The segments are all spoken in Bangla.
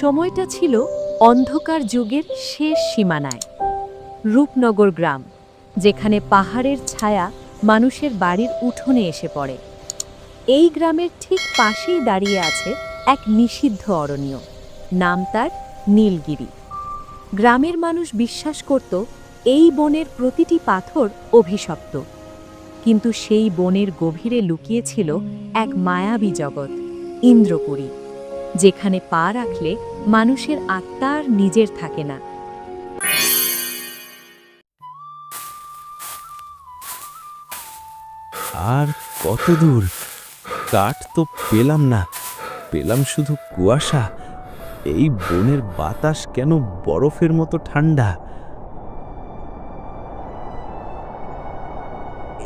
সময়টা ছিল অন্ধকার যুগের শেষ সীমানায়। রূপনগর গ্রাম, যেখানে পাহাড়ের ছায়া মানুষের বাড়ির উঠোনে এসে পড়ে। এই গ্রামের ঠিক পাশেই দাঁড়িয়ে আছে এক নিষিদ্ধ অরণ্য, নাম তার নীলগিরি। গ্রামের মানুষ বিশ্বাস করত, এই বনের প্রতিটি পাথর অভিশপ্ত। কিন্তু সেই বনের গভীরে লুকিয়েছিল এক মায়াবী জগৎ, ইন্দ্রপুরী। যেখানে পা রাখলে মানুষের আত্মা আর নিজের থাকে না। আর কত দূর? কাঠ তো পেলাম না। পেলাম শুধু কুয়াশা। এই বনের বাতাস কেন বরফের মতো ঠান্ডা?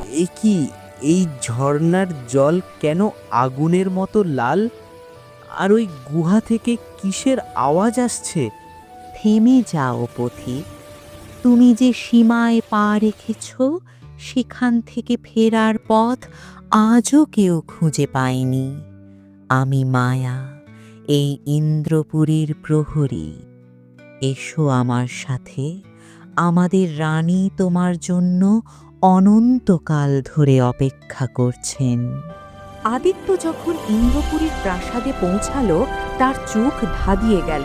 এই কি? এই ঝর্ণার জল কেন আগুনের মতো লাল? আর ওই গুহা থেকে কিসের আওয়াজ আসছে? থেমে যাও পথিক তুমি যে সীমায় পা রেখেছ, সেখান থেকে ফেরার পথ আজও কেউ খুঁজে পায়নি। আমি মায়া, এই ইন্দ্রপুরীর প্রহরী। এসো আমার সাথে। আমাদের রানী তোমার জন্য অনন্তকাল ধরে অপেক্ষা করছেন। আদিত্য যখন ইন্দ্রপুরীর প্রাসাদে পৌঁছালো, তার চোখ ধাঁধিয়ে গেল।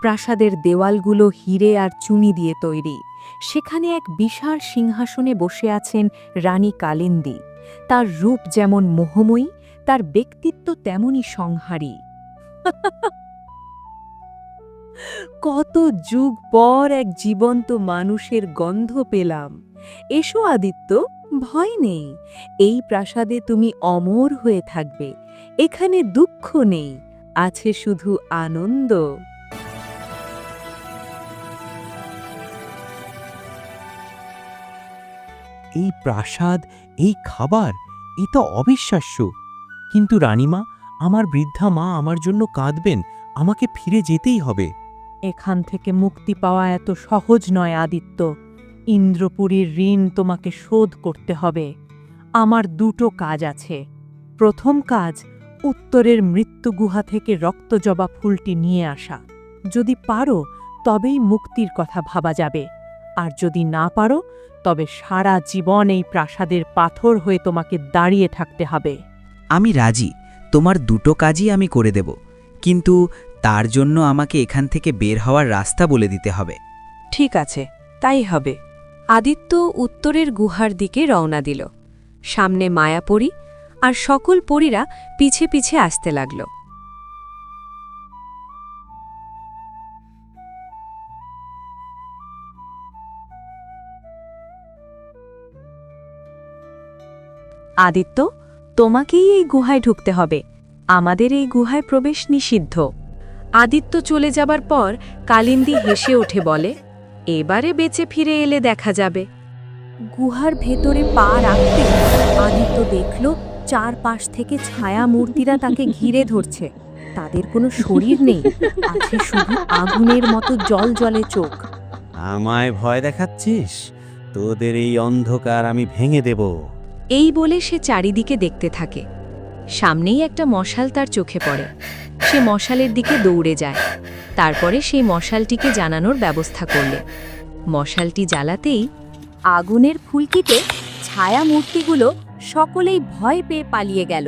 প্রাসাদের দেওয়ালগুলো হিরে আর চুনি দিয়ে তৈরি। সেখানে এক বিশাল সিংহাসনে বসে আছেন রানী কালিন্দী। তার রূপ যেমন মোহময়ী, তার ব্যক্তিত্ব তেমনই সংহারী। কত যুগ পর এক জীবন্ত মানুষের গন্ধ পেলাম। এসো আদিত্য ভয় নেই। এই প্রাসাদে তুমি অমর হয়ে থাকবে। এখানে দুঃখ নেই। আছে শুধু আনন্দ। এই প্রাসাদ এই খাবার এ তো অবিশ্বাস্য। কিন্তু রানীমা আমার বৃদ্ধা মা আমার জন্য কাঁদবেন। আমাকে ফিরে যেতেই হবে। এখান থেকে মুক্তি পাওয়া এত সহজ নয় আদিত্য। ইন্দ্রপুরীর ঋণ তোমাকে শোধ করতে হবে। আমার দুটো কাজ আছে। প্রথম কাজ উত্তরের মৃত্যু গুহা থেকে রক্তজবা ফুলটি নিয়ে আসা। যদি পারো তবেই মুক্তির কথা ভাবা যাবে। আর যদি না পারো তবে সারা জীবন এই প্রাসাদের পাথর হয়ে তোমাকে দাঁড়িয়ে থাকতে হবে। আমি রাজি। তোমার দুটো কাজই আমি করে দেব। কিন্তু তার জন্য আমাকে এখান থেকে বের হওয়ার রাস্তা বলে দিতে হবে। ঠিক আছে তাই হবে। আদিত্য উত্তরের গুহার দিকে রওনা দিল। সামনে মায়াপরি আর সকল পরীরা পিছে পিছে আসতে লাগল। আদিত্য, তোমাকেই এই গুহায় ঢুকতে হবে। আমাদের এই গুহায় প্রবেশ নিষিদ্ধ। আদিত্য চলে যাবার পর কালিন্দী হেসে ওঠে বলে এবারে বেঁচে ফিরে এলে দেখা যাবে। গুহার ভেতরে পা রাখতে আদিত্য দেখল চারপাশ থেকে ছায়া মূর্তিরা তাকে ঘিরে ধরছে। তাদের কোনো শরীর নেই আছে শুধু আগুনের মতো জল জলে চোখ। আমায় ভয় দেখাচ্ছিস? তোদের এই অন্ধকার আমি ভেঙে দেব। এই বলে সে চারিদিকে দেখতে থাকে। সামনেই একটা মশাল তার চোখে পড়ে। সে মশালের দিকে দৌড়ে যায়। তারপরে সেই মশালটিকে জানানোর ব্যবস্থা করলে। মশালটি জ্বালাতেই আগুনের ফুলকিতে ছায়া মূর্তিগুলো সকলেই ভয় পেয়ে পালিয়ে গেল।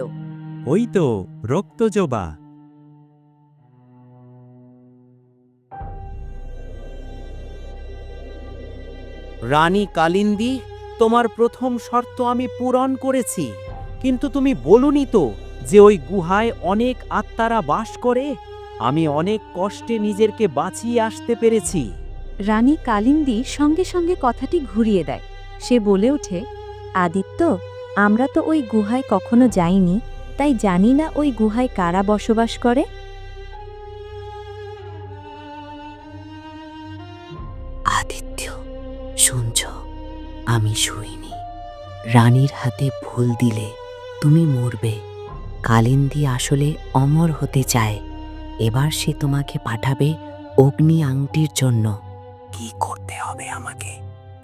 ওই তো রক্তজবা। রানী কালিন্দী তোমার প্রথম শর্ত আমি পূরণ করেছি। কিন্তু তুমি বলুনি তো যে ওই গুহায় অনেক আত্মারা বাস করে? আমি অনেক কষ্টে নিজেরকে বাঁচিয়ে আসতে পেরেছি। রানী কালিন্দী সঙ্গে সঙ্গে কথাটি ঘুরিয়ে দেয়। সে বলে ওঠে আদিত্য আমরা তো ওই গুহায় কখনো যাইনি তাই জানি না ওই গুহায় কারা বসবাস করে? আদিত্য শুনছ আমি শুইনি। রানীর হাতে ভুল দিলে তুমি মরবে। কালিন্দী আসলে অমর হতে চায়। এবার সে তোমাকে পাঠাবে অগ্নি আংটির জন্য। কি করতে হবে আমাকে?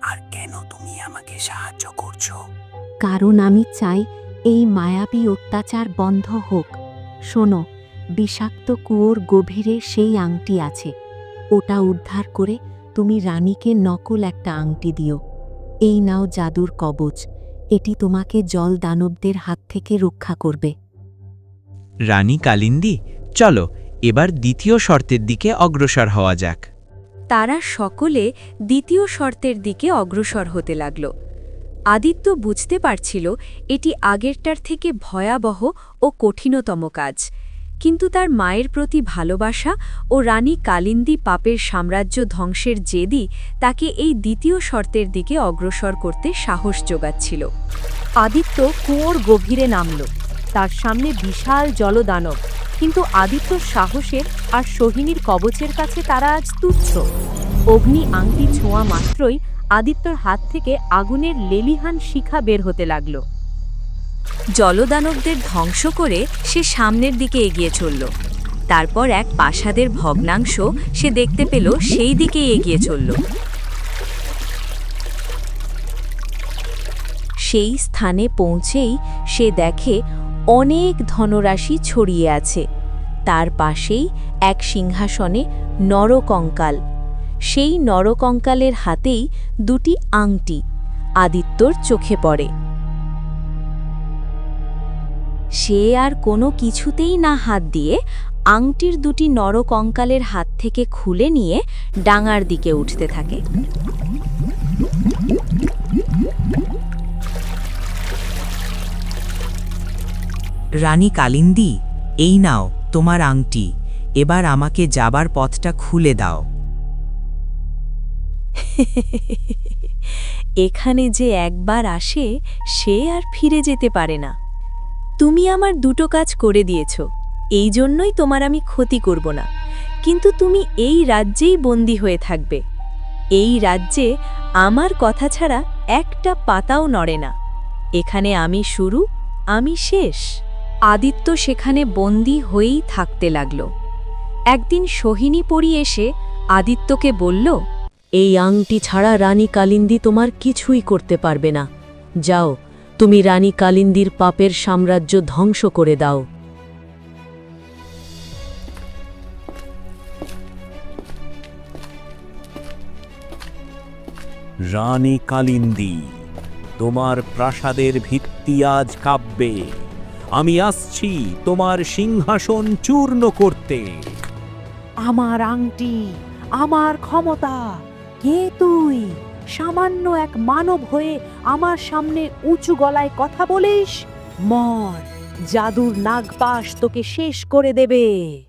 আর কেন তুমি আমাকে সাহায্য করছ? কারণ আমি চাই এই মায়াবী অত্যাচার বন্ধ হোক। শোনো বিষাক্ত কুয়োর গভীরে সেই আংটি আছে। ওটা উদ্ধার করে তুমি রানীকে নকল একটা আংটি দিও। এই নাও জাদুর কবচ। এটি তোমাকে জল দানবদের হাত থেকে রক্ষা করবে। রানী কালিন্দী চলো এবার দ্বিতীয় শর্তের দিকে অগ্রসর হওয়া যাক। তারা সকলে দ্বিতীয় শর্তের দিকে অগ্রসর হতে লাগল। আদিত্য বুঝতে পারছিল এটি আগেরটার থেকে ভয়াবহ ও কঠিনতম কাজ। কিন্তু তার মায়ের প্রতি ভালোবাসা ও রানী কালিন্দী পাপের সাম্রাজ্য ধ্বংসের জেদি তাকে এই দ্বিতীয় শর্তের দিকে অগ্রসর করতে সাহস যোগাচ্ছিল। আদিত্য কুয়োর গভীরে নামল। তার সামনে বিশাল জলদানব কিন্তু আদিত্যর সাহসের আর সোহিনীর কবচের কাছে তারা আজ তুচ্ছ। অগ্নি আংটি ছোঁয়া মাত্রই আদিত্যর হাত থেকে আগুনের লেলিহান শিখা বের হতে লাগল। জলদানবদের ধ্বংস করে সে সামনের দিকে এগিয়ে চলল। তারপর এক প্রাসাদের ভগ্নাংশ সে দেখতে পেল সেই দিকেই এগিয়ে চলল। সেই স্থানে পৌঁছেই সে দেখে অনেক ধনরাশি ছড়িয়ে আছে। তার পাশেই এক সিংহাসনে নরকঙ্কাল। সেই নরকঙ্কালের হাতেই দুটি আংটি আদিত্যর চোখে পড়ে। সে আর কোনো কিছুতেই না হাত দিয়ে আংটির দুটি নরকঙ্কালের হাত থেকে খুলে নিয়ে ডাঙার দিকে উঠতে থাকে। রানী কালিন্দী, এই নাও তোমার আংটি, এবার আমাকে যাবার পথটা খুলে দাও। এখানে যে একবার আসে, সে আর ফিরে যেতে পারে না। তুমি আমার দুটো কাজ করে দিয়েছ, এই জন্যই তোমার আমি ক্ষতি করব না। কিন্তু তুমি এই রাজ্যেই বন্দী হয়ে থাকবে। এই রাজ্যে আমার কথা ছাড়া একটা পাতাও নড়ে না। এখানে আমি শুরু, আমি শেষ। আদিত্য সেখানে বন্দী হয়েই থাকতে লাগল। একদিন সোহিনী পরি এসে আদিত্যকে বলল এই আংটি ছাড়া রানী কালিন্দী তোমার কিছুই করতে পারবে না। যাও তুমি রানী কালিন্দির পাপের সাম্রাজ্য ধ্বংস করে দাও। রানী কালিন্দী তোমার প্রাসাদের ভিত্তি আজ কাব্যে। আমি আসছি তোমার সিংহাসন চূর্ণ করতে। আমার আংটি আমার ক্ষমতা কে তুই? সামান্য এক মানব হয়ে আমার সামনে উঁচু গলায় কথা বলিস? মর জাদুর নাগপাশ তোকে শেষ করে দেবে।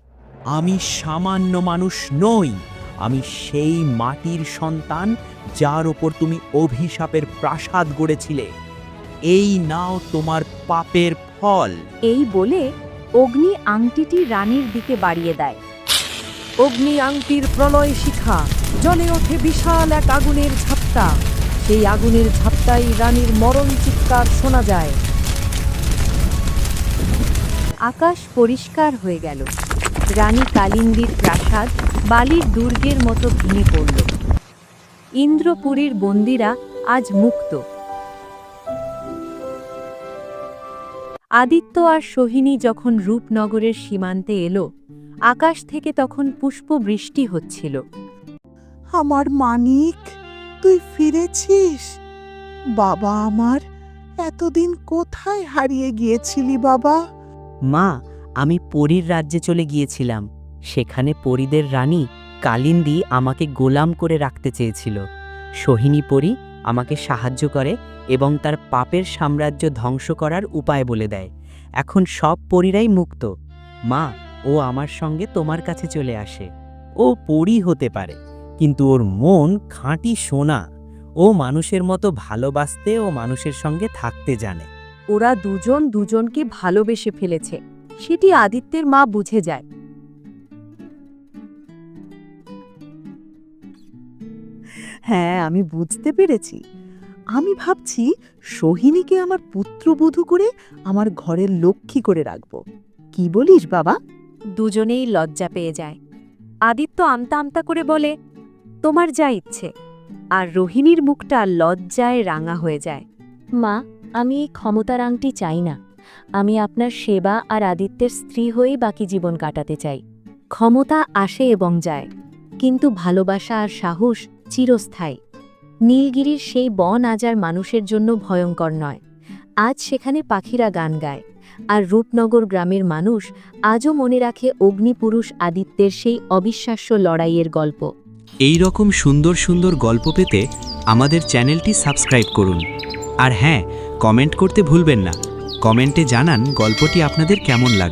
আমি সামান্য মানুষ নই আমি সেই মাটির সন্তান যার ওপর তুমি অভিশাপের প্রাসাদ গড়েছিলে। এই নাও তোমার পাপের ফল। এই বলে অগ্নি আংটিটি রানীর দিকে বাড়িয়ে দেয়। অগ্নি আংটির প্রলয় শিখা জলে ওঠে বিশাল এক আগুনের ঝাপটা। সেই আগুনের ঝাপটাই রানীর মরণ চিৎকার শোনা যায়। আকাশ পরিষ্কার হয়ে গেল। রানী কালিন্দির প্রাসাদ বালির দুর্গের মতো ভেঙে পড়ল। ইন্দ্রপুরীর বন্দিরা আজ মুক্ত। আদিত্য আর সোহিনী যখন রূপনগরের সীমান্তে এলো আকাশ থেকে তখন পুষ্প বৃষ্টি হচ্ছিল। আমার মানিক তুই ফিরেছিস? বাবা আমার এতদিন কোথায় হারিয়ে গিয়েছিলি বাবা? মা আমি পরীর রাজ্যে চলে গিয়েছিলাম। সেখানে পরীদের রানী কালিন্দী আমাকে গোলাম করে রাখতে চেয়েছিল। সোহিনী পরী আমাকে সাহায্য করে এবং তার পাপের সাম্রাজ্য ধ্বংস করার উপায় বলে দেয়। এখন সব পরীরাই মুক্ত। মা, ও আমার সঙ্গে তোমার কাছে চলে আসে। ও পরি হতে পারে, কিন্তু ওর মন খাঁটি সোনা। ও মানুষের মতো ভালোবাসতে ও মানুষের সঙ্গে থাকতে জানে। ওরা দুজন দুজনকে ভালোবেসে ফেলেছে। সেটি আদিত্যের মা বুঝে যায়। হ্যাঁ আমি বুঝতে পেরেছি। আমি ভাবছি সোহিনীকে আমার পুত্রবধূ করে আমার ঘরের লক্ষ্মী করে রাখব। কি বলিস বাবা? দুজনেই লজ্জা পেয়ে যায়। আদিত্য আমতা আমতা করে বলে তোমার যা ইচ্ছে। আর রোহিণীর মুখটা লজ্জায় রাঙা হয়ে যায়। মা আমি এই ক্ষমতার আংটি চাই না। আমি আপনার সেবা আর আদিত্যের স্ত্রী হয়েই বাকি জীবন কাটাতে চাই। ক্ষমতা আসে এবং যায় কিন্তু ভালোবাসা আর সাহস চিরস্থায়ী। নীলগিরির সেই বন আজ আর মানুষের জন্য ভয়ঙ্কর নয়। আজ সেখানে পাখিরা গান গায় আর রূপনগর গ্রামের মানুষ আজও মনে রাখে অগ্নিপুরুষ আদিত্যের সেই অবিশ্বাস্য লড়াইয়ের গল্প। এই রকম সুন্দর সুন্দর গল্প পেতে আমাদের চ্যানেলটি সাবস্ক্রাইব করুন। আর হ্যাঁ কমেন্ট করতে ভুলবেন না। কমেন্টে জানান গল্পটি আপনাদের কেমন লাগে